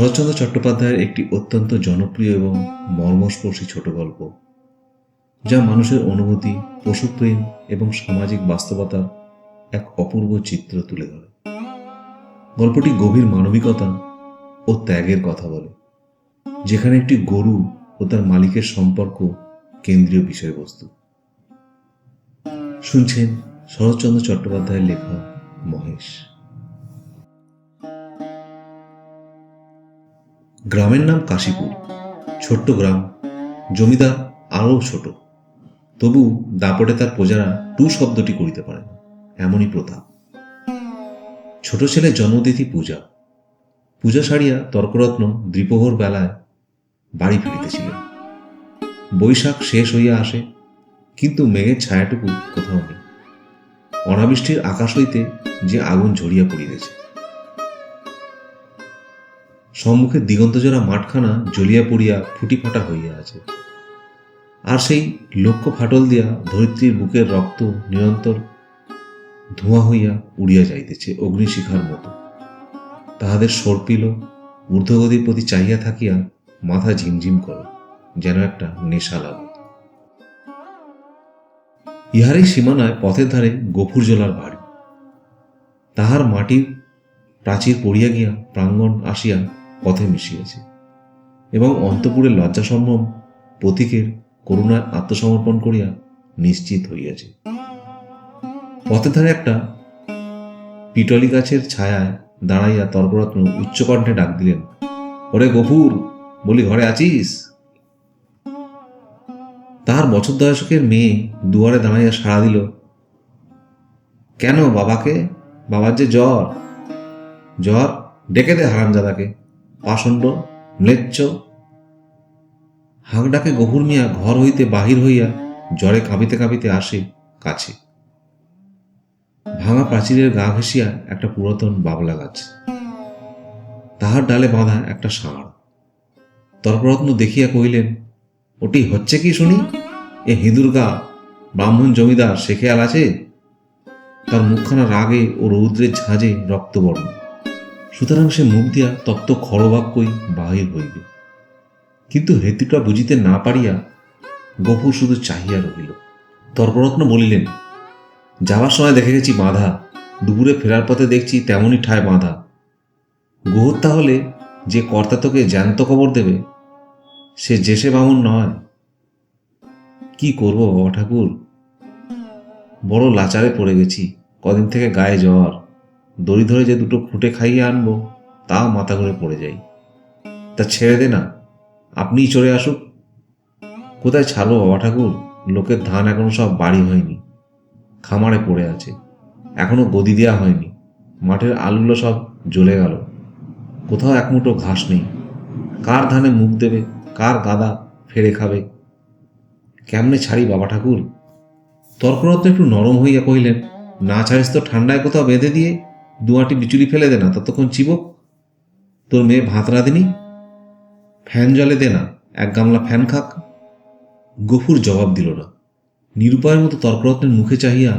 শরৎচন্দ্র চট্টোপাধ্যায়ের একটি অত্যন্ত জনপ্রিয় এবং মর্মস্পর্শী ছোট গল্প, যা মানুষের অনুভূতি পশুপ্রেম এবং সামাজিক বাস্তবতার এক অপূর্ব চিত্র তুলে ধরে। গল্পটি গভীর মানবিকতা ও ত্যাগের কথা বলে, যেখানে একটি গরু ও তার মালিকের সম্পর্ক কেন্দ্রীয় বিষয়বস্তু। শুনছেন শরৎচন্দ্র চট্টোপাধ্যায়ের লেখা মহেশ। গ্রামের নাম কাশীপুর। ছোট্ট গ্রাম। জমিদার আরও ছোট। তবু দাপটে তার প্রজারা টু শব্দটি করিতে পারে এমনই প্রথা। ছোট ছেলে জন্মতিথি পূজা। পূজা সারিয়া তর্করত্ন দ্বিপ্রহর বেলায় বাড়ি ফিরিতেছিলেন। বৈশাখ শেষ হইয়া আসে, কিন্তু মেঘের ছায়াটুকু কোথাও নেই। অনাবৃষ্টির আকাশ হইতে যে আগুন ঝরিয়া পড়িতেছে। সম্মুখে দিগন্তজোড়া মাঠখানা জ্বলিয়া পড়িয়া ফুটি ফাটা হইয়া আছে। আর সেই লক্ষ্য ফাটল দিয়া ধরিত্রীর বুকের রক্ত নিরন্তর ধোঁয়া হইয়া উড়িয়া যাইতেছে অগ্নিশিখার মতো। তাহাদের সর্পিল ঊর্ধ্বগতির প্রতি চাহিয়া থাকিয়া মাথা ঝিমঝিম করে, যেন একটা নেশা লাগে। ইহারই সীমানায় পথের ধারে গফুরজলার বাড়ি। তাহার মাটির প্রাচীর পড়িয়া গিয়া প্রাঙ্গণ আসিয়া পথে মিশিয়েছে। এবং অন্তপুরের লজ্জা সম্ভ্রম প্রতীকের করুণায় আত্মসমর্পণ করিয়া নিশ্চিত হইয়াছে। পথের ধারে একটা পিটলি গাছের ছায়ায় দাঁড়াইয়া তর্করত্ন উচ্চকণ্ঠে ডাক দিলেন, ওরে গফুর, বলি ঘরে আছিস? তাহার বছর দশকের মেয়ে দুয়ারে দাঁড়াইয়া সাড়া দিল, কেন বাবাকে? বাবার যে জ্বর। জ্বর ডেকে দে হারামজাদাকে। পাষণ্ড ম্লেচ্ছ। হাঁক ডাকে গভুর মিয়া ঘর হইতে বাহির হইয়া জ্বরে কাঁপিতে কাঁপিতে আসে কাছে। ভাঙা প্রাচীরের গা ঘেঁষিয়া একটা পুরাতন বাবলা গাছ। তাহার ডালে বাঁধা একটা ষাঁড়। তর্করত্ন দেখিয়া কহিলেন, ওটি হচ্ছে কি শুনি? এ হিঁদুর গা, ব্রাহ্মণ জমিদার সে খেয়াল আছে? তার মুখখানা রাগে ও রৌদ্রের ঝাঁজে রক্তবর্ণ। সুতরাং সে মুখ দিয়া তত্ত্ব খরবাক্যই বাহির হইবে কিন্তু হেতুটা বুঝিতে না পারিয়া গফুর শুধু চাহিয়া রহিল। তর্করত্ন বলিলেন যাওয়ার সময় দেখে গেছি বাঁধা, দুপুরে ফেরার পথে দেখছি তেমনই ঠায় বাঁধা। গোহত্যা হলে যে কর্তা তোকে জ্যান্ত কবর দেবে, সে জেসে বামুন নয়। কি করব বাবা ঠাকুর? বড় লাচারে পড়ে গেছি, কদিন থেকে গায়ে জ্বর। দড়ি ধরে যে দুটো খুঁটে খাইয়ে আনব, তাও মাথা ঘুরে পড়ে যাই। তা ছেড়ে দে না, আপনিই চলে আসুক। কোথায় ছাড়ো বাবা ঠাকুর? লোকের ধান এখনও সব বাড়ি হয়নি, খামারে পড়ে আছে, এখনও গদি দেওয়া হয়নি, মাঠের আলুগুলো সব জ্বলে গেল। কোথাও এক মুঠো ঘাস নেই, কার ধানে মুখ দেবে, কার গাদা ফেরে খাবে? কেমনে ছাড়ি বাবা ঠাকুর? তর্করত্ন একটু নরম হইয়া কহিলেন, না ছাড়িস তো ঠান্ডায় কোথাও বেঁধে দিয়ে দুয়াটি বিচুলি ফেলে দে না, ততক্ষণ চিবক তোর মেয়ে ভাত রাঁধেনি? ফ্যান জলে দে না, এক গামলা ফ্যান খাক। গফুর জবাব দিল না। নিরুপায়ের মতো তর্করত্নের মুখে চাহিয়া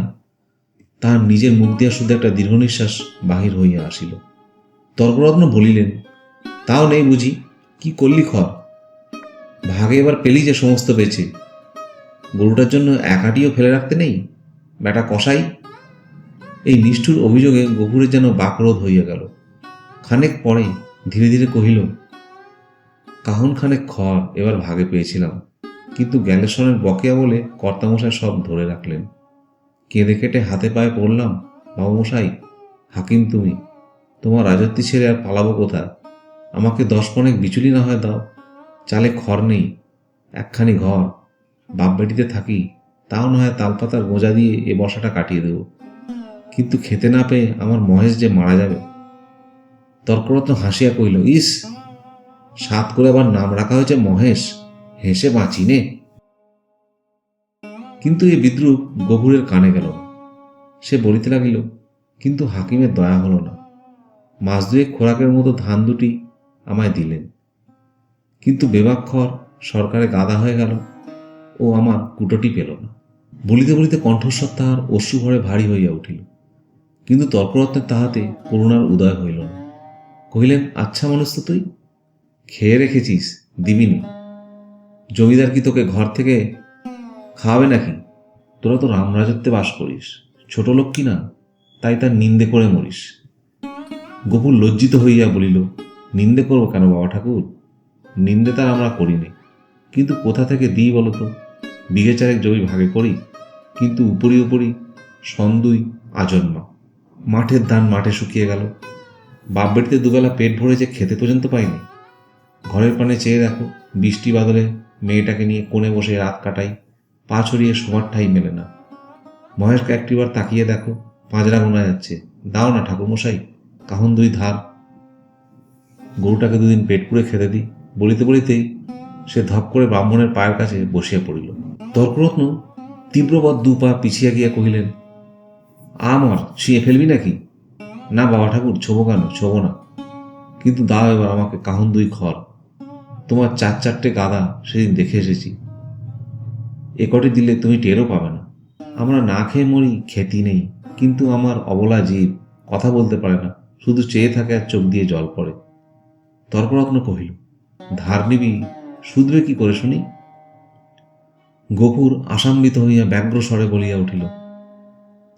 তাহার নিজের মুখ দিয়া শুধু একটা দীর্ঘ নিঃশ্বাস বাহির হইয়া আসিল। তর্করত্ন বলিলেন, তাও নেই বুঝি, কি করলি খর? ভাগে এবার পেলি যে সমস্ত বেছে গরুটার জন্য একাটিও ফেলে রাখতে নেই? বেটা কষাই এই নিষ্ঠুর অভিযোগে গফুরের যেন বাকরোধ হইয়া গেল। খানেক পরে ধীরে ধীরে কহিল, কাহন খানেক খড় এবার ভাগে পেয়েছিলাম, কিন্তু গ্যালেশনের বকেয়া বলে কর্তামশাই সব ধরে রাখলেন। কেঁদে কেটে হাতে পায়ে পড়লাম, বাবুমশাই, হাকিম তুমি, তোমার রাজত্বী ছেড়ে আর পালাবো কোথা আমাকে দশ পনেক বিচুলি না হয় দাও, চালে খড় নেই, একখানি ঘর বাপ বেটিতে থাকি, তাও না হয় তালপাতার গোজা দিয়ে এ বসাটা কাটিয়ে দেব। কিন্তু খেতে না পেয়ে আমার মহেশ যে মারা যাবে। তর্করত্ন হাসিয়া কইল ইস, সাত করে আবার নাম রাখা হয়েছে মহেশ, হেসে বাঁচি নে। কিন্তু এ বিদ্রুপ গভুরের কানে গেল সে বলিতে লাগিল, কিন্তু হাকিমের দয়া হলো না। মাস দুয়ে খোরাকের মতো ধান দুটি আমায় দিলেন। কিন্তু বেবাক্ষর সরকারে গাদা হয়ে গেল, ও আমার কুটোটি পেল না। বলিতে বলিতে কণ্ঠস্বর তাহার অশ্রু ভরে ভারী হইয়া উঠিল। কিন্তু তর্করত্নের তাহাতে করুণার উদয় হইল না। কহিলেন আচ্ছা মানুষ তো তুই, খেয়ে রেখেছিস দিবিনি জমিদার কি তোকে ঘর থেকে খাওয়াবে নাকি? তোরা তো রামরাজত্বে বাস করিস। ছোট লোক কি না, তাই তার নিন্দে করে মরিস। গোপুর লজ্জিত হইয়া বলিল, নিন্দে করব কেন বাবা ঠাকুর? নিন্দে তার আমরা করিনি। কিন্তু কোথা থেকে দিই বলতো বিঘে চারেক জমি ভাগে করি, কিন্তু উপরি উপরি সন্দুই আজন্মা। মাঠের ধান মাঠে শুকিয়ে গেল। বাপ বেটিতে দুবেলা পেট ভরে যে খেতে পর্যন্ত পাইনি। ঘরের পানে চেয়ে দেখো, বৃষ্টি বাদলে মেয়েটাকে নিয়ে কোণে বসে রাত কাটাই, পা ছড়িয়ে শোয়ার ঠাই মেলে না। মহেশকে একটিবার তাকিয়ে দেখো, পাঁজরা গোনা যাচ্ছে। দাও না ঠাকুরমশাই, কাহন দুই ধার। গরুটাকে দুদিন পেট পুড়ে খেতে দিই। বলিতে বলিতেই সে ধপ করে ব্রাহ্মণের পায়ের কাছে বসিয়া পড়িল। তর্করত্ন তীব্রবৎ দু পা পিছিয়ে গিয়া কহিলেন আমার ছুঁয়ে ফেলবি নাকি? না বাবা ঠাকুর, ছোবো কেন? ছোবো না। কিন্তু দাও এবার আমাকে কাহন দুই খড়। তোমার চার চারটে গাদা সেদিন দেখে এসেছি। এ কটি দিলে তুমি টেরও পাবে না। আমরা না খেয়ে মরি খ্যাতি নেই। কিন্তু আমার অবলা জীব কথা বলতে পারে না। শুধু চেয়ে থাকে আর চোখ দিয়ে জল পড়ে। তর্করত্ন কহিল, ধার নিবি? শুধবে কি করে শুনি? গোপুর আসাম্বিত হইয়া ব্যগ্র স্বরে বলিয়া উঠিল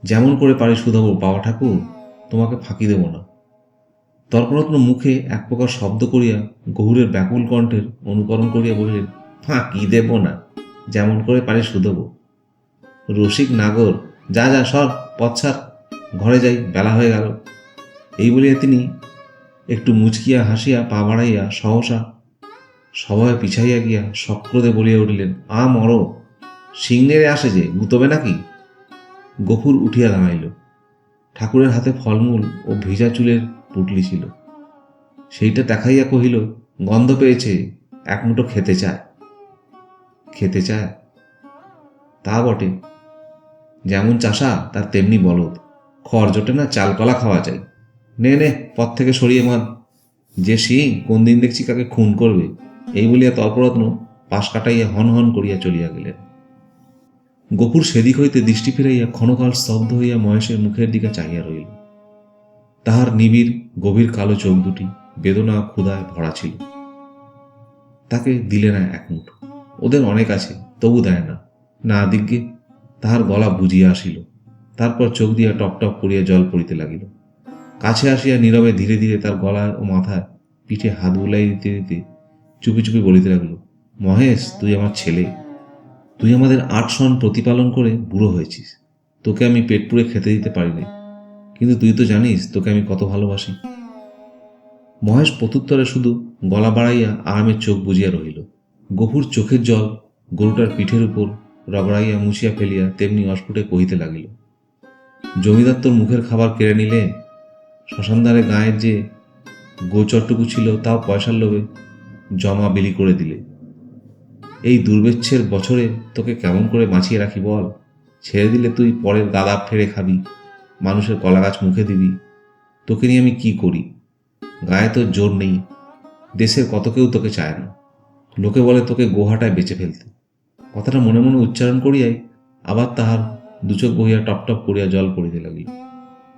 যেমন করে পারি শুধাবো, বাবা ঠাকুর, তোমাকে ফাঁকি দেব না। তর্করত্ন মুখে এক প্রকার শব্দ করিয়া গহুরের ব্যাকুল কণ্ঠের অনুকরণ করিয়া বলিলেন ফাঁকি দেব না, যেমন করে পারি শুধব। রসিক নাগর, যা যা, সর পচ্ছার ঘরে যাই, বেলা হয়ে গেল এই বলিয়া তিনি একটু মুচকিয়া হাসিয়া পা বাড়াইয়া সহসা সবাই পিছাইয়া গিয়া সক্রদে বলিয়া উঠিলেন, আ, মর সিংনেরে আসে যে, গুতবে নাকি? গফুর উঠিয়া দাঁড়াইল। ঠাকুরের হাতে ফলমূল ও ভিজা চুলের পুটলি ছিল। সেইটা দেখাইয়া কহিল, গন্ধ পেয়েছে, এক মুঠো খেতে চায়। খেতে চায়? তা বটে। যেমন চাষা, তার তেমনি বলদ। খড় জোটে না চালকলা খাওয়া যায়। নে নে, পথ থেকে সরিয়ে মাদ যে সিং কোন দিন দেখছি কাকে খুন করবে, এই বলিয়া তর্করত্ন পাশ কাটাইয়া হন হন করিয়া চলিয়া গেলেন। গোপুর সেদিক হইতে দৃষ্টি ফিরাইয়া ক্ষণকাল স্তব্ধ হইয়া মহেশের মুখের দিকে চাহিয়া রইল তাহার নিবিড়, গভীর কালো চোখ দুটি বেদনা ক্ষুধায় ভরা ছিল। তাকে দিলে না এক মুঠো। ওদের অনেক আছে, তবু দেয় না। না দিগ্গে তাহার গলা বুঝিয়া আসিল। তারপর চোখ দিয়া টপ টপ করিয়া জল পড়িতে লাগিল। কাছে আসিয়া নীরবে ধীরে ধীরে তার গলায় ও মাথায় পিঠে হাত বুলাই দিতে দিতে চুপি চুপি বলিতে লাগল, মহেশ, তুই আমার ছেলে। তুই আমাদের আট সন প্রতিপালন করে বুড়ো হয়েছিস। তোকে আমি পেট পুড়ে খেতে দিতে পারি পারিনি। কিন্তু তুই তো জানিস তোকে আমি কত ভালোবাসি। মহেশ প্রত্যুত্তরে শুধু গলা বাড়াইয়া আরামের চোখ বুঝিয়া রহিল। গভুর চোখের জল গরুটার পিঠের উপর রগড়াইয়া মুছিয়া ফেলিয়া তেমনি অস্ফুটে কহিতে লাগিল, জমিদার তোর মুখের খাবার কেড়ে নিলে? শ্মশানদারে গায়ের যে গোচরটুকু ছিল তাও পয়সার লোভে জমা বিলি করে দিলে। এই দুর্বেচ্ছের বছরে তোকে কেমন করে বাঁচিয়ে রাখি বল? ছেড়ে দিলে তুই পরের গাদা ফেরে খাবি। মানুষের কলা গাছ মুখে দিবি। তোকে নিয়ে আমি কি করি? গায়ে তোর জোর নেই। দেশের কত কেউ তোকে চায় না। লোকে বলে তোকে গোহাটায় বেঁচে ফেলতে। কথাটা মনে মনে উচ্চারণ করিয়াই আবার তাহার দুচোখ বহিয়া টপ টপ করিয়া জল পড়িতে লাগিল।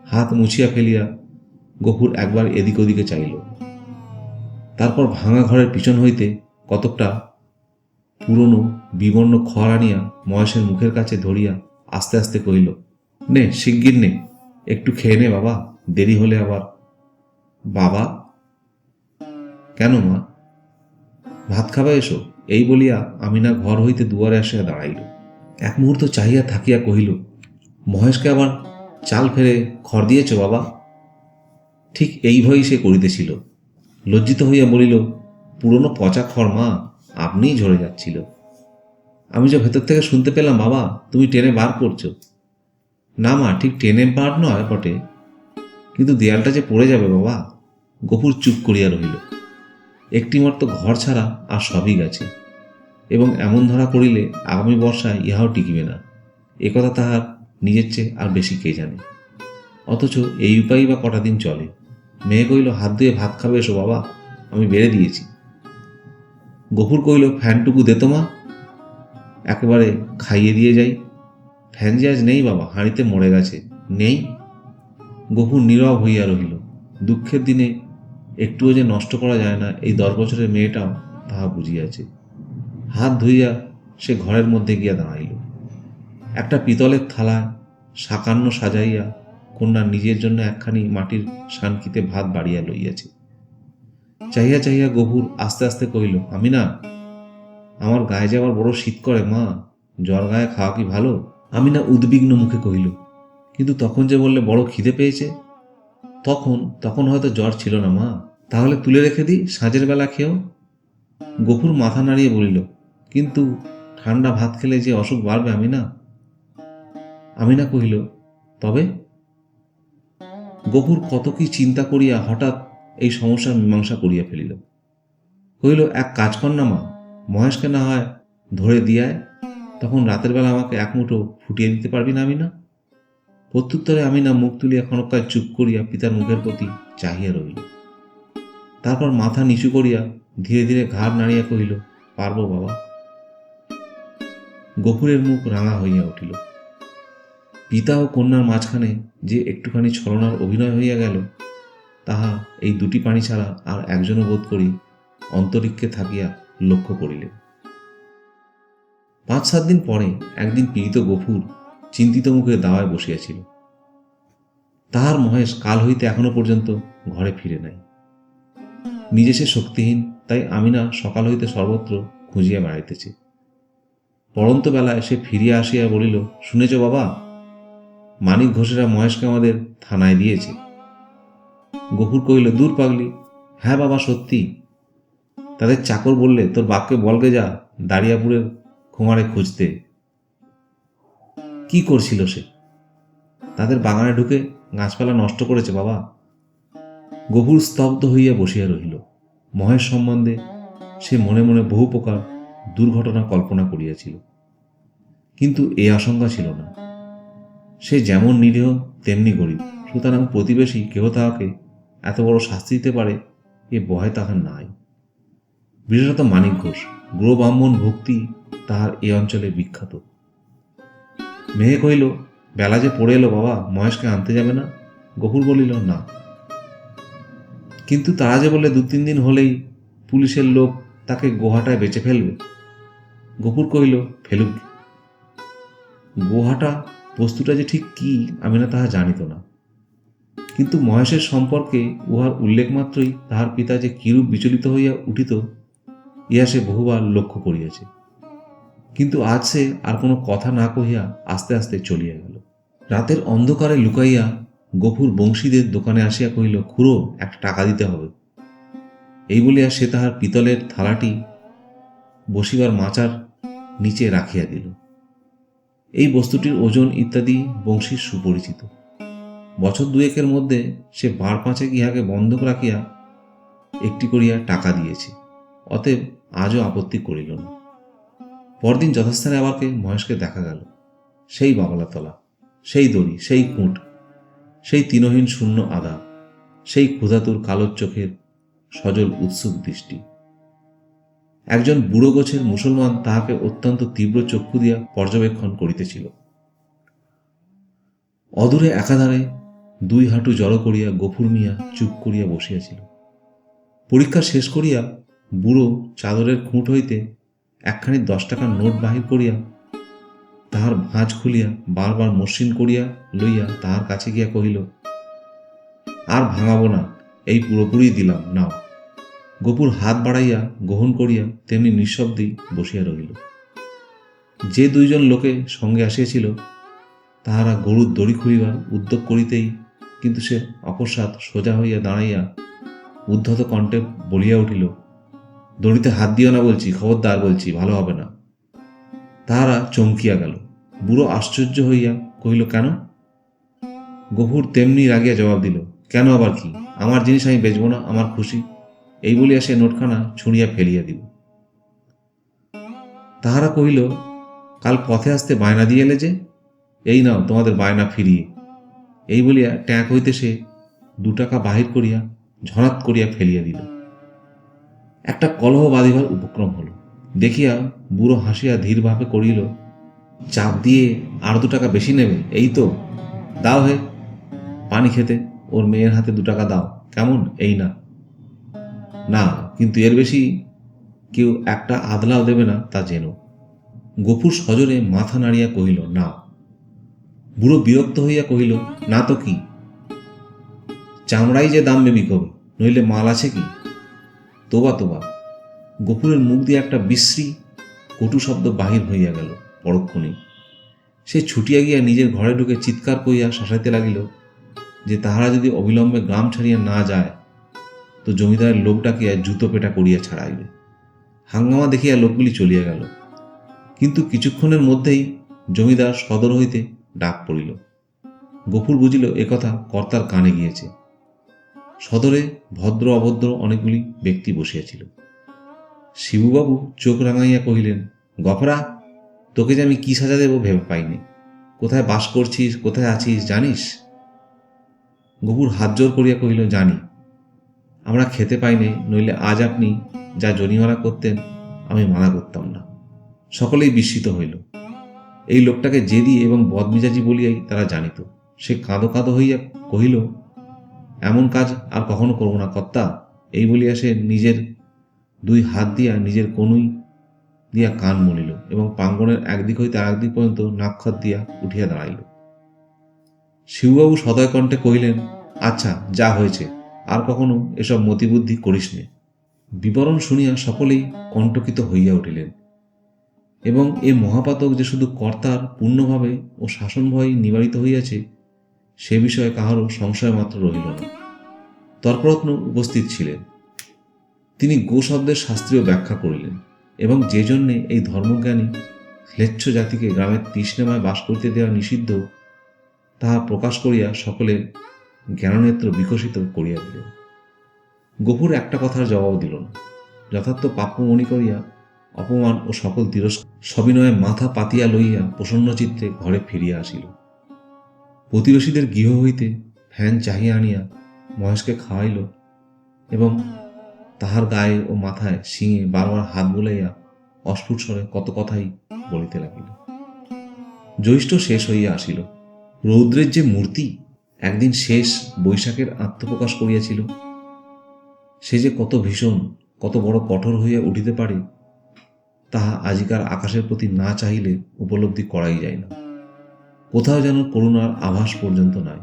হাত মুছিয়া ফেলিয়া গফুর একবার এদিক ওদিকে চাইল তারপর ভাঙা ঘরের পিছন হইতে কতকটা পুরনো, বিবর্ণ খড় আনিয়া মহেশের মুখের কাছে ধরিয়া আস্তে আস্তে কহিল, নে, শিগগির নে, একটু খেয়ে নে বাবা, দেরি হলে আবার। বাবা? কেন মা? ভাত খাবা এসো। এই বলিয়া আমিনা ঘর হইতে দুয়ারে আসিয়া দাঁড়াইল। এক মুহূর্ত চাহিয়া থাকিয়া কহিল, মহেশকে আবার চাল ফেরে খড় দিয়েছ বাবা? ঠিক এই ভয়ই সে করিতেছিল। লজ্জিত হইয়া বলিল, পুরনো পচা খড় মা। আপনিই ঝরে যাচ্ছিল। আমি যে ভেতর থেকে শুনতে পেলাম, বাবা, তুমি টেনে বার করছ। না মা, ঠিক টেনে বার নয়, বটে। কিন্তু দেয়ালটা যে পড়ে যাবে, বাবা, গফুর চুপ করিয়া রহিল। একটি মাত্র ঘর ছাড়া আর সবই গেছে। এবং এমন ধরা পড়িলে আগামী বর্ষায় ইহাও টিকিবে না। একথা তাহার নিজের চেয়ে আর বেশি কে জানে। অথচ এই উপায়ই বা কটা দিন চলে। মেয়ে কইল হাত ধুয়ে ভাত খাবে এসো, বাবা, আমি বেড়ে দিয়েছি। গফুর কইল ফ্যানটুকু দে তো মা। একেবারে খাইয়ে দিয়ে যাই। ফ্যান যে আজ নেই বাবা, হাঁড়িতে মরে গেছে। নেই? গফুর নীরব হইয়া রহিল। দুঃখের দিনে একটুও যে নষ্ট করা যায় না, এই দশ বছরের মেয়েটাও তাহা বুঝিয়াছে। হাত ধুইয়া সে ঘরের মধ্যে গিয়া দাঁড়াইল। একটা পিতলের থালায় সাকান্ন সাজাইয়া কন্যা নিজের জন্য একখানি মাটির শানকিতে ভাত বাড়িয়া লইয়াছে। চাহিয়া চাহিয়া গভুর আস্তে আস্তে কহিল, আমি না, আমার গায়ে যাওয়ার বড় শীত করে, মা, জ্বর গায়ে খাওয়া কি ভালো? আমি না উদ্বিগ্ন মুখে কহিল, কিন্তু তখন যে বললে বড় খিদে পেয়েছে, তখন তখন হয়তো জ্বর ছিল না, মা। তাহলে তুলে রেখে দিই সাঁঝের বেলা খেয়েও? গফুর মাথা নাড়িয়ে বলিল, কিন্তু ঠান্ডা ভাত খেলে যে অসুখ বাড়বে আমি না? আমি না কহিল, তবে? গফুর কত কি চিন্তা করিয়া হঠাৎ এই সমস্যার মীমাংসা করিয়া ফেলিল। কহিল, এক কাজ কর না মা, মহেশকে না হয় ধরে দিয়ায় তখন রাতের বেলা আমাকে এক মুঠো ফুটিয়ে দিতে পারবি না আমি না প্রত্যুত্তরে আমি না মুখ তুলিয়া ক্ষণকাল চুপ করিয়া পিতার মুখের প্রতি চাহিয়া রইল তারপর মাথা নিচু করিয়া ধীরে ধীরে ঘাড় নাড়িয়া কহিল, পারব বাবা। গফুরের মুখ রাঙা হইয়া উঠিল। পিতা ও কন্যার মাঝখানে যে একটুখানি ছলনার অভিনয় হইয়া গেল তাহা এই দুটি পানি ছাড়া আর একজনও বোধ করি অন্তরিক্ষে থাকিয়া লক্ষ্য করিলেন। পাঁচ সাত দিন পরে একদিন পীড়িত গফুর চিন্তিত মুখে দাওয়ায় বসিয়াছিল। তাহার মহেশ কাল হইতে এখনও পর্যন্ত ঘরে ফিরে নাই। নিজে সে শক্তিহীন, তাই আমি না সকাল হইতে সর্বত্র খুঁজিয়া বেড়াইতেছি। পরন্ত বেলায় সে ফিরিয়া আসিয়া বলিল, শুনেছ বাবা মানিক ঘোষেরা মহেশকে আমাদের থানায় দিয়েছে। গফুর কহিল, দূর পাগলি। হ্যাঁ বাবা, সত্যি। তাদের চাকর বললে, তোর বাপকে বলগে যা, দাঁড়িয়াপুরের কুমারে খুঁজতে। কি করছিল সে? তাদের বাগানে ঢুকে গাছপালা নষ্ট করেছে বাবা। গভুর স্তব্ধ হইয়া বসিয়া রহিল। মহেশ সম্বন্ধে সে মনে মনে বহু প্রকার দুর্ঘটনা কল্পনা করিয়াছিল। কিন্তু এ আশঙ্কা ছিল না। সে যেমন নিরীহ, তেমনি গরিব। সুতরাং প্রতিবেশী কেহ তাহাকে এত বড় শাস্তি দিতে পারে, এ ভয় তাহার নাই। বিশেষত মানিক ঘোষ ব্রাহ্মণ ভক্তি তাহার এ অঞ্চলে বিখ্যাত। মেয়ে কহিল, বেলা যে পড়ে এলো বাবা, মহেশকে আনতে যাবে না? গফুর বলিল, না। কিন্তু তারা যে বললে দু তিন দিন হলেই পুলিশের লোক তাকে গোহাটায় বেঁচে ফেলবে? গফুর কহিল, ফেলুক। গোহাটা, বস্তুটা যে ঠিক কি, আমি না তাহা জানিত না। কিন্তু মহেশের সম্পর্কে উহার উল্লেখ মাত্রই তাহার পিতা যে কিরূপ বিচলিত হইয়া উঠিত, ইহা সে বহুবার লক্ষ্য করিয়াছে। কিন্তু আজ সে আর কোনো কথা না কহিয়া আস্তে আস্তে চলিয়া গেল। রাতের অন্ধকারে লুকাইয়া গফুর বংশীদের দোকানে আসিয়া কহিল, খুড়ো, একটা টাকা দিতে হবে। এই বলিয়া সে তাহার পিতলের থালাটি বসিবার মাচার নিচে রাখিয়া দিল। এই বস্তুটির ওজন ইত্যাদি বংশীর সুপরিচিত। বছর দুয়েকের মধ্যে সে বার পাঁচেক ইহাকে বন্ধক রাখিয়া একটি করিয়া টাকা দিয়েছে। অতএব আজও আপত্তি করিল না। পরদিন যথাস্থানে আবারকে মহেশকে দেখা গেল। সেই বাবলাতলা, সেই দড়ি, সেই কুঁট সেই তিনহীন শূন্য আদা সেই ক্ষুধাতুর কালোর চোখের সজল উৎসুক দৃষ্টি। একজন বুড়ো গোছের মুসলমান তাহাকে অত্যন্ত তীব্র চক্ষু দিয়া পর্যবেক্ষণ করিতেছিল। অদূরে একাধারে দুই হাঁটু জড়ো করিয়া গফুর মিয়া চুপ করিয়া বসিয়াছিল। পরীক্ষা শেষ করিয়া বুড়ো চাদরের খুঁট হইতে একখানি দশ টাকার নোট বাহির করিয়া তাহার ভাঁজ খুলিয়া বারবার মসৃণ করিয়া লইয়া তাহার কাছে গিয়া কহিল, আর ভাঙাবো না, এই পুরোপুরি দিলাম, নাও। গপুর হাত বাড়াইয়া গ্রহণ করিয়া তেমনি নিঃশব্দেই বসিয়া রহিল। যে দুইজন লোকে সঙ্গে আসিয়াছিল, তাহারা গরুর দড়ি খুলিবার উদ্যোগ করিতেই কিন্তু সে অকস্মাৎ সোজা হইয়া দাঁড়াইয়া উদ্ধত কণ্ঠে বলিয়া উঠিল, দড়িতে হাত দিও না বলছি, খবরদার বলছি, ভালো হবে না। তাহারা চমকিয়া গেল। বুড়ো আশ্চর্য হইয়া কহিল, কেন? গভুর তেমনি রাগিয়া জবাব দিল, কেন আবার কি? আমার জিনিস আমি বেচবো না, আমার খুশি। এই বলিয়া সে নোটখানা ছুঁড়িয়া ফেলিয়া দিব তাহারা কহিল, কাল পথে আসতে বায়না দিয়ে এলে যে? এই নাও তোমাদের বায়না ফিরিয়ে। এই বলিয়া ট্যাঁক হইতে সে দু টাকা বাহির করিয়া ঝরাত করিয়া ফেলিয়া দিল। একটা কলহ বাঁধিবার উপক্রম হল। দেখিয়া বুড়ো হাসিয়া ধীরভাবে করিল, চাপ দিয়ে আর দু টাকা বেশি নেবে, এই তো। দাও হে, পানি খেতে, ওর মেয়ের হাতে দু টাকা দাও, কেমন? এই না। না, কিন্তু এর বেশি কেউ একটা আদলাও দেবে না, তা যেন গফুর সজরে মাথা নাড়িয়া কহিল, না। বুড়ো বিরক্ত হইয়া কহিল, না তো কি? চামড়াই যে দাম বেবি কবে নইলে মাল আছে কি? তোবা তোবা। গোপুরের মুখ দিয়ে একটা বিশ্রী, কটু শব্দ বাহির হইয়া গেল পরক্ষণে সে ছুটিয়া গিয়া নিজের ঘরে ঢুকে চিৎকার করিয়া শাসাইতে লাগিল, যে তাহারা যদি অবিলম্বে গ্রাম ছাড়িয়া না যায়, তো জমিদারের লোকটাকে জুতো পেটা করিয়া ছাড়াইবে। হাঙ্গামা দেখিয়া লোকগুলি চলিয়া গেল। কিন্তু কিছুক্ষণের মধ্যেই জমিদার সদর হইতে ডাক পড়িল। গফুর বুঝিল একথা কর্তার কানে গিয়েছে। সদরে ভদ্র অভদ্র অনেকগুলি ব্যক্তি বসিয়াছিল। শিবুবাবু চোখ রাঙাইয়া কহিলেন, গফরা, তোকে যে আমি কি সাজা দেব ভেবে পাইনি। কোথায় বাস করছিস, কোথায় আছিস, জানিস? গফুর হাত জোর করিয়া কহিল, জানি। আমরা খেতে পাইনি, নইলে আজ আপনি যা জরিমানা করতেন, আমি মানা করতাম না। সকলেই বিস্মিত হইল। এই লোকটাকে জেদি এবং বদমিজাজি বলিয়াই তারা জানিত। সে কাঁদো কাঁদো হইয়া কহিল, এমন কাজ আর কখনো করব না, কর্তা এই বলিয়া সে নিজের দুই হাত দিয়া নিজের কনুই দিয়া কান মলিল এবং প্রাঙ্গণের একদিক হইতে আরেকদিক পর্যন্ত নাক্ষত দিয়া উঠিয়া দাঁড়াইল। শিববাবু সদয় কণ্ঠে কহিলেন আচ্ছা যা হয়েছে, আর কখনো এসব মতিবুদ্ধি করিস নে বিবরণ শুনিয়া সকলেই কণ্টকিত হইয়া উঠিলেন। এবং এ মহাপাতক যে শুধু কর্তার পূর্ণভাবে ও শাসনভয় নিবারিত হইয়াছে, সে বিষয়ে কাহারও সংশয় মাত্র রহিল না। তর্করত্ন উপস্থিত ছিলেন। তিনি গো শব্দের শাস্ত্রীয় ব্যাখ্যা করিলেন এবং যে জন্যে এই ধর্মজ্ঞানী শ্লেচ্ছ জাতিকে গ্রামের তৃষ্ণেমায় বাস করিতে দেওয়া নিষিদ্ধ, তাহা প্রকাশ করিয়া সকলের জ্ঞাননেত্র বিকশিত করিয়া দিলেন। গফুর একটা কথার জবাব দিল না। যথার্থ প্রাপ্য মনে করিয়া অপমান ও সকল তিরস্কার সবিনয়ে মাথা পাতিয়া লইয়া প্রসন্ন চিত্তে ঘরে ফিরিয়া আসিল। প্রতিবেশীদের গৃহ হইতে ফ্যান চাহিয়া আনিয়া মহেশকে খাওয়াইল এবং তাহার গায়ে ও মাথায় শিঙে বারবার হাত বুলাইয়া অস্ফুট স্বরে কত কথাই বলিতে লাগিল। জ্যৈষ্ঠ শেষ হইয়া আসিল। রৌদ্রের যে মূর্তি একদিন শেষ বৈশাখের আত্মপ্রকাশ করিয়াছিল। সে যে কত ভীষণ, কত বড় কঠোর হইয়া উঠিতে পারে তাহা আজিকার আকাশের প্রতি না চাহিলে উপলব্ধি করাই যায় না। কোথাও যেন করুণার আভাস পর্যন্ত নাই।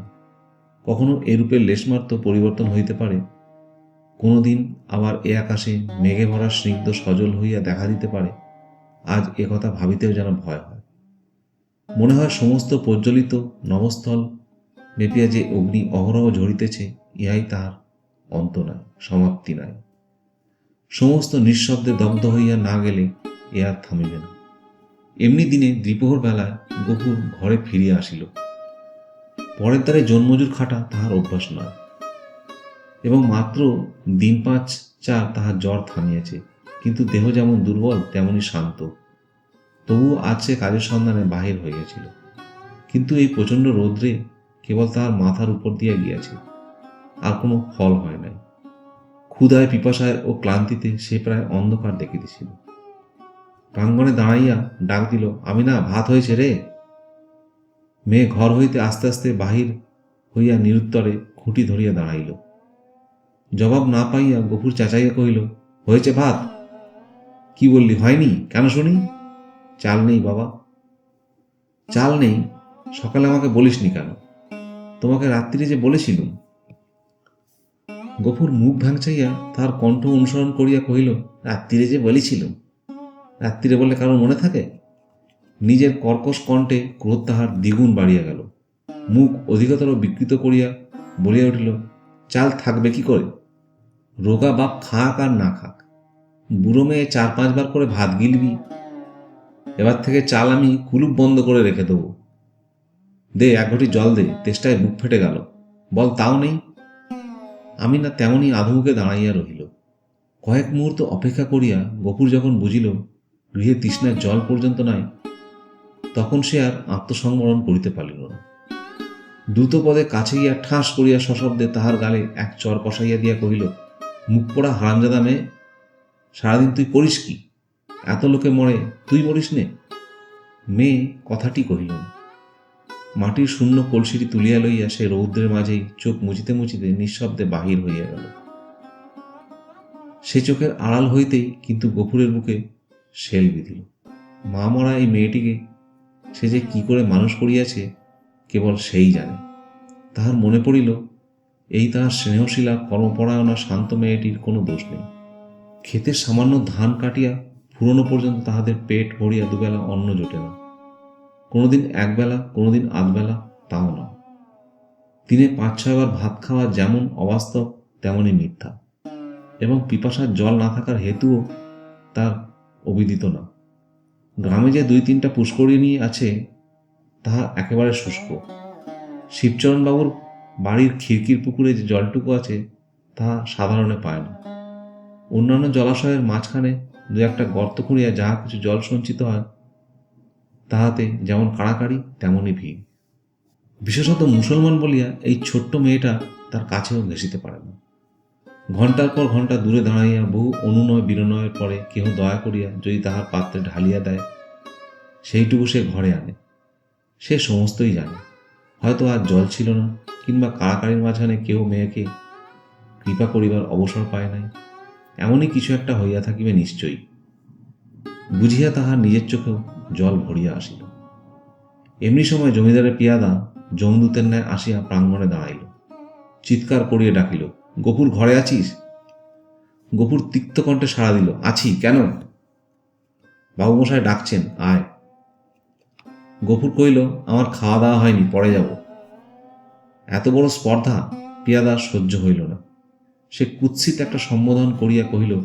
কখনো এরূপের লেশমাত্র পরিবর্তন হইতে পারে? কোনোদিন আবার এ আকাশে মেঘে ভরা স্নিগ্ধ সজল হইয়া দেখা দিতে পারে? আজ একথা ভাবিতেও যেন ভয় হয়। মনে হয় সমস্ত প্রজ্বলিত নবস্থল মেপিয়া যে অগ্নি অহরহ ঝরিতেছে, ইহাই তাহার অন্ত নাই, সমাপ্তি নাই। সমস্ত নিঃশব্দে দগ্ধ হইয়া না গেলে এ আর থামিবে না। এমনি দিনে দ্বিপ্রহর বেলায় গফুর ঘরে ফিরিয়া আসিল। পরের দ্বারে জন্মজুর খাটা তাহার অভ্যাস নয়। এবং মাত্র দিন পাঁচ চার তাহার জ্বর থামিয়েছে, কিন্তু দেহ যেমন দুর্বল তেমনই শান্ত। তবুও আজ সে কাজের সন্ধানে বাহির হইয়াছিল কিন্তু এই প্রচণ্ড রৌদ্রে কেবল তাহার মাথার উপর দিয়া গিয়াছে। আর কোনো ফল হয় নাই। ক্ষুধায়, পিপাসায় ও ক্লান্তিতে সে প্রায় অন্ধকার দেখিতেছিল। প্রাঙ্গণে দাঁড়াইয়া ডাক দিল আমি না ভাত হয়েছে রে? মেয়ে ঘর হইতে আস্তে আস্তে বাহির হইয়া নিরুত্তরে খুঁটি ধরিয়া দাঁড়াইল। জবাব না পাইয়া গফুর চেঁচাইয়া কহিল, হয়েছে ভাত? কি বললি হয়নি কেন শুনি? চাল নেই বাবা। চাল নেই? সকালে আমাকে বলিসনি কেন? তোমাকে রাত্রিরে যে বলেছিলুম? গফুর মুখ ভাঙচাইয়া তার কণ্ঠ অনুসরণ করিয়া কহিল রাত্রিরে যে বলেছিলুম? রাত্রিরে বলে কারও মনে থাকে? নিজের কর্কশ কণ্ঠে ক্রোধ তাহার দ্বিগুণ বাড়িয়া গেল। মুখ অধিকতর বিকৃত করিয়া বলিয়া উঠিল, চাল থাকবে কি করে? রোগা বাপ খাক আর না খাক। বুড়ো মেয়ে চার পাঁচবার করে ভাত গিলবি। এবার থেকে চাল আমি কুলুপ বন্ধ করে রেখে দেবো। দে, এক ঘটি জল দে, তেষ্টায় বুক ফেটে গেল। বল, তাও নেই? আমি না তেমনই আধুমুখে দাঁড়াইয়া রহিল। কয়েক মুহূর্ত অপেক্ষা করিয়া গপুর যখন বুঝিল গৃহে তৃষ্ণার জল পর্যন্ত নাই, তখন সে আর আত্মসংবরণ করিতে পারিল না। দ্রুত পদে কাছে গিয়া ঠাস করিয়া সশব্দে তাহার গালে এক চর কষাইয়া দিয়া কহিল, মুখ পোড়া হারামজাদা মেয়ে, সারাদিন তুই করিস কি? এত লোকে মরে তুই মরিস নে? মেয়ে কথাটি কহিল মাটির শূন্য কলসিটি তুলিয়া লইয়া সে রৌদ্রের মাঝেই চোখ মুচিতে মুচিতে নিঃশব্দে বাহির হইয়া গেল। সে চোখের আড়াল হইতেই কিন্তু গফুরের বুকে শেল বিধিল মা মরা এই মেয়েটিকে সে যে কি করে মানুষ করিয়াছে কেবল সেই জানে। তাহার মনে পড়িল, এই তাহার স্নেহশীলা কর্মপরায়ণা শান্ত মেয়েটির কোনো দোষ নেই। ক্ষেতের সামান্য ধান কাটিয়া ফুরনো পর্যন্ত তাহাদের পেট ভরিয়া দুবেলা অন্ন জোটে না। কোনোদিন একবেলা, কোনোদিন আধবেলা তাও না। দিনে পাঁচ ছয়বার ভাত খাওয়া যেমন অবাস্তব, তেমনই মিথ্যা। এবং পিপাসার জল না থাকার হেতুও তার অবিদিত না। গ্রামে যে দুই তিনটা পুষ্করিণী আছে, তাহা একেবারে শুষ্ক। শিবচরণবাবুর বাড়ির খিড়কির পুকুরে যে জলটুকু আছে, তাহা সাধারণে পায় না। অন্যান্য জলাশয়ের মাঝখানে দু একটা গর্ত খুঁড়িয়া যাহা কিছু জল সঞ্চিত হয়, তাহাতে যেমন কাড়াকাড়ি তেমনই ভিড়। বিশেষত মুসলমান বলিয়া এই ছোট্ট মেয়েটা তার কাছেও ঘেঁষিতে পারে না। ঘণ্টার পর ঘণ্টা দূরে দাঁড়াইয়া বহু অনুনয় বিনয়ের পরে কেহ দয়া করিয়া যদি তাহার পাত্রে ঢালিয়া দেয়, সেইটুকু সে ঘরে আনে। সে সমস্তই জানে। হয়তো আর জল ছিল না, কিংবা কাড়াকাড়ির মাঝখানে কেউ মেয়েকে কৃপা করিবার অবসর পায় নাই, এমনই কিছু একটা হইয়া থাকিবে নিশ্চয়ই। বুঝিয়া তাহার নিজের চোখেও জল ভরিয়া আসিল। এমনি সময় জমিদারের পিয়াদা জমদূতের ন্যায় আসিয়া প্রাঙ্গণে দাঁড়াইল। চিৎকার করিয়া ডাকিল গপুর ঘরে আছিস? গপুর তিক্ত কণ্ঠে সাড়া দিল, আছি, কেন? বাবুমশাই ডাকছেন, আয়। গফুর কইল, আমার খাওয়া দাওয়া হয়নি, পরে যাব। এত বড় স্পর্ধা, পিয়াদা সহ্য হইল না। সে কুৎসিত একটা সম্বোধন করিয়া কহিল,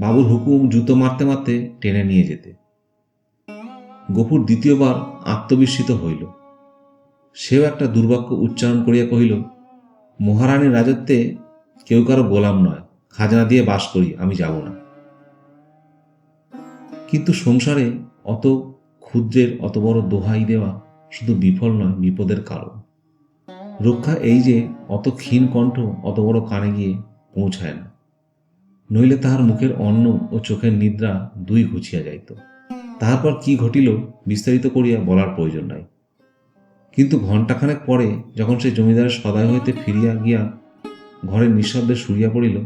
বাবুর হুকুম জুতো মারতে মারতে টেনে নিয়ে যেতে। গফুর দ্বিতীয়বার আত্মবিস্মিত হইল। সেও একটা দুর্বাক্য উচ্চারণ করিয়া কহিল মহারানীর রাজত্বে কেউ কারও গোলাম নয়। খাজনা দিয়ে বাস করি, আমি যাব না। কিন্তু সংসারে অত ক্ষুদ্রের, অত বড় দোহাই দেওয়া শুধু বিফল নয়, বিপদের কারণ। রক্ষা এই যে অত ক্ষীণ কণ্ঠ, অত বড় কানে গিয়ে পৌঁছায় না। নইলে তাহার মুখের অন্ন ও চোখের নিদ্রা দুই ঘুচিয়া যাইত। তারপর কি ঘটিল বিস্তারিত করিয়া বলার প্রয়োজন নাই। কিন্তু ঘণ্টাখানেক পরে যখন সে জমিদারের সদায় হইতে ফিরিয়া গিয়া ঘরে নিঃশব্দে শুইয়া পড়িল,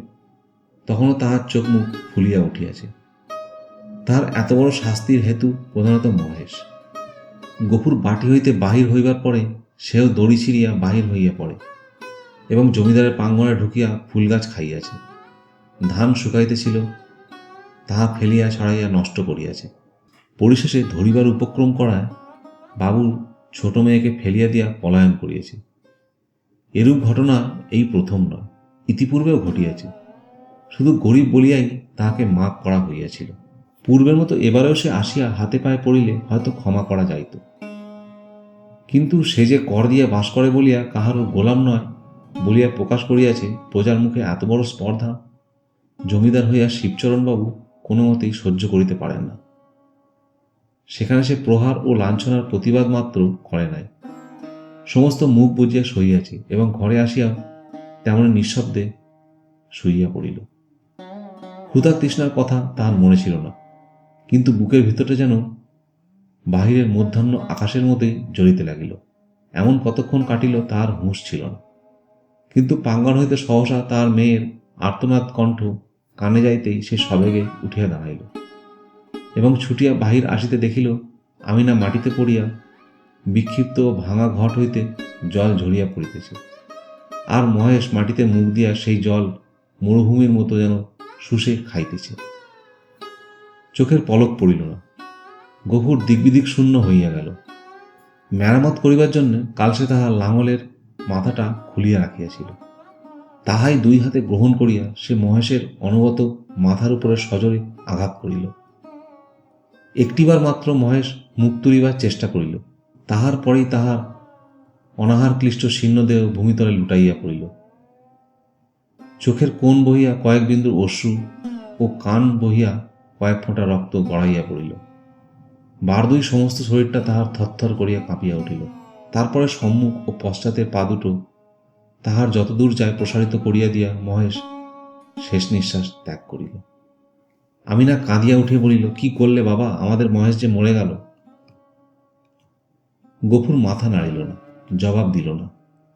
তখনও তাহার চোখ মুখ ফুলিয়া উঠিয়াছে। তাহার এত বড় শাস্তির হেতু প্রধানত মহেশ। গফুর বাটি হইতে বাহির হইবার পরে সেও দড়ি ছিঁড়িয়া বাহির হইয়া পড়ে এবং জমিদারের প্রাঙ্গণে ঢুকিয়া ফুল গাছ খাইয়াছে। ধান শুকাইতেছিল, তাহা ফেলিয়া ছড়াইয়া নষ্ট করিয়াছে। পরিশেষে ধরিবার উপক্রম করায় বাবু ছোট মেয়েকে ফেলিয়া দিয়া পলায়ন করিয়াছে। এরূপ ঘটনা এই প্রথম নয়, ইতিপূর্বেও ঘটিয়াছে। শুধু গরিব বলিয়াই তাহাকে মাপ করা হইয়াছিল। পূর্বের মতো এবারেও সে আসিয়া হাতে পায়ে পড়িলে হয়তো ক্ষমা করা যাইত। কিন্তু সে যে কর দিয়া বাস করে বলিয়া কাহারও গোলাম নয় বলিয়া প্রকাশ করিয়াছে, প্রজার মুখে এত বড় স্পর্ধা? জমিদার হইয়া শিবচরণবাবু কোনো মতেই সহ্য করিতে পারেন না। সেখানে সে প্রহার ও লাঞ্ছনার প্রতিবাদ মাত্র করে নাই। সমস্ত মুখ বুঝিয়া সইয়াছে এবং ঘরে আসিয়া তেমন নিঃশব্দে শুইয়া পড়িল। ক্ষুধা তৃষ্ণার কথা তাহার মনে ছিল না, কিন্তু বুকের ভিতরটা যেন বাহিরের মধ্যাহ্ন আকাশের মধ্যে জ্বলিতে লাগিল। এমন কতক্ষণ কাটিল তাহার হুঁশ ছিল না। কিন্তু পাঙ্গন হইতে সহসা তার মেয়ের আর্তনাদ কণ্ঠ কানে যাইতেই সে সবেগে উঠিয়া দাঁড়াইল। এবং ছুটিয়া বাহির আসিতে দেখিল আমি না মাটিতে পড়িয়া বিক্ষিপ্ত ভাঙা ঘট হইতে জল ঝরিয়া পড়িতেছে। আর মহেশ মাটিতে মুখ দিয়া সেই জল মরুভূমির মতো যেন শুষে খাইতেছে। চোখের পলক পড়িল না। গভুর দিকবিদিক শূন্য হইয়া গেল। মেরামত করিবার জন্য কাল সে তাহার লাঙলের মাথাটা খুলিয়া রাখিয়াছিল। তাহাই দুই হাতে গ্রহণ করিয়া সে মহেশের অনবত মাথার উপরে সজরে আঘাত করিল। একটিবার মাত্র মহেশ মুখ তুলিবার চেষ্টা করিল। তাহার পরেই তাহার অনাহার ক্লিষ্ট শীর্ণদেহ ভূমিতলে লুটাইয়া পড়িল। চোখের কোণ বহিয়া কয়েক বিন্দু অশ্রু ও কান বহিয়া কয়েক ফোঁটা রক্ত গড়াইয়া পড়িল। বার দুই সমস্ত শরীরটা তাহার থরথর করিয়া কাঁপিয়া উঠিল। তারপরে সম্মুখ ও পশ্চাতের পা দুটো তাহার যতদূর যায় প্রসারিত করিয়া দিয়া মহেশ শেষ নিঃশ্বাস ত্যাগ করিল। আমি না কাঁদিয়া উঠে বলিল, কি করলে বাবা? আমাদের মহেশ যে মরে গেল। গফুর মাথা নাড়িল না, জবাব দিল না।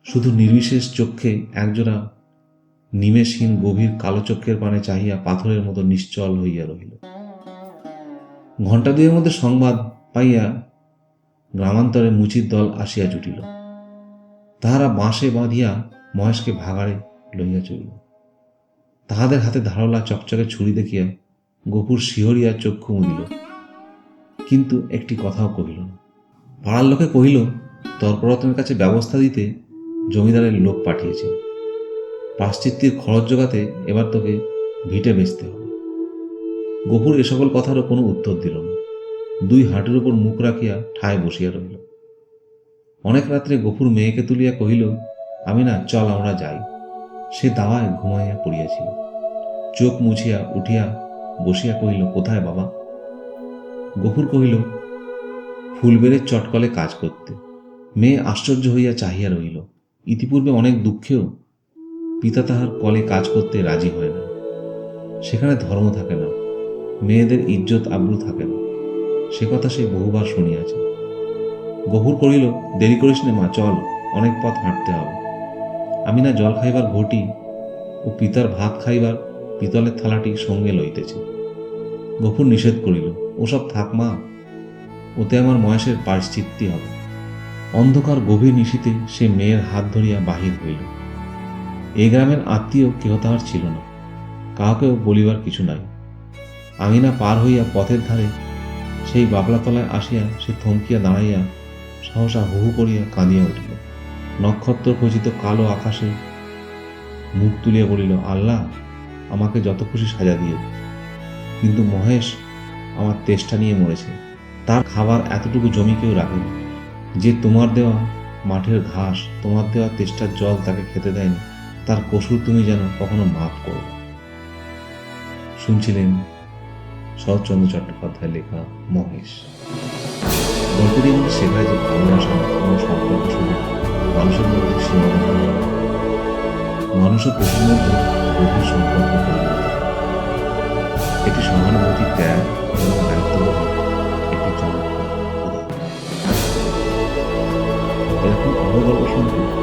শুধু নির্বিশেষ চক্ষে একজোড়া নিমেষহীন গভীর কালো চক্ষের পানে চাহিয়া পাথরের মতো নিশ্চল হইয়া রহিল। ঘণ্টা দুয়ের মধ্যে সংবাদ পাইয়া গ্রামান্তরে মুচির দল আসিয়া জুটিল। তাহারা বাঁশে বাঁধিয়া মহেশকে ভাগাড়ে লইয়া চলিল। তাহাদের হাতে ধারলা চকচকে ছুরি দেখিয়া গোপুর শিহরিয়া চক্ষু মুদিল কিন্তু একটি কথাও কহিল না। পাড়ার লোকে কহিল, তর্করত্নের কাছে ব্যবস্থা দিতে জমিদারের লোক পাঠিয়েছে। প্রাশ্চিত্যের খরচ জোগাতে এবার তোকে ভিটে বেচতে হবে। গফুর এ সকল কথারও কোনো উত্তর দিল না। দুই হাঁটুর উপর মুখ রাখিয়া ঠায় বসিয়া রহিল। অনেক রাত্রে গফুর মেয়েকে তুলিয়া কহিল, আমি না, চল আমরা যাই। সে দাওয়ায় ঘুমাইয়া পড়িয়াছিল। চোখ মুছিয়া উঠিয়া বসিয়া কহিল, কোথায় বাবা? গফুর কহিল, ফুলবেড়ের চটকলে কাজ করতে। মেয়ে আশ্চর্য হইয়া চাহিয়া রহিল, ইতিপূর্বে অনেক দুঃখেও পিতা তাহার কলে কাজ করতে রাজি হয় না। সেখানে ধর্ম থাকে না, মেয়েদের ইজ্জত আব্রু থাকে না। সে কথা সে বহুবার শুনিয়াছে। গহুর করিল দেরি করিস নে মা, চল, অনেক পথ হাঁটতে হবে। আমি না জল খাইবার ঘটি ও পিতার ভাত খাইবার পিতলের থালাটি সঙ্গে লইতেছি। গফুর নিষেধ করিল, ওসব থাক মা, ওতে আমার মহেশের পারিশ্চিত্তি হবে। অন্ধকার গভীর নিশীতে সে মেয়ের হাত ধরিয়া বাহির হইল। এই গ্রামের আত্মীয় কেহ তাহার ছিল না, কাউকেও বলিবার কিছু নাই। আঙিনা পার হইয়া পথের ধারে সেই বাবলাতলায় আসিয়া সে থমকিয়া দাঁড়াইয়া সহসা হু হু করিয়া কাঁদিয়া উঠিল। নক্ষত্র খচিত কালো আকাশে মুখ তুলিয়া বলিল, আল্লাহ আমাকে যত খুশি সাজা দিয়ে কিন্তু মহেশ আমার তেষ্টা নিয়ে মরেছে। তার খাবার এতটুকু জমি কেউ রাখেনি। যে তোমার দেওয়া মাঠের ঘাস, তোমার দেওয়া তেষ্টার জল তাকে খেতে দেয়নি, তার কসুর তুমি যেন কখনো মাফ করো শুনছিলেন শরৎচন্দ্র চট্টোপাধ্যায় লেখা মহেশ। গল্পটি আমাদের শেখায় যে ভালোবাসা কোনো সম্পর্ক শুধু মানুষের মধ্যে সীমাবদ্ধ নয়। মানুষ ও পশুর মধ্যে গভীর সম্পর্ক তৈরি হতে এটি সহানুভূতি ত্যাগ এবং দায়িত্ববোধ একটি চমৎকার এরকম আরও গল্প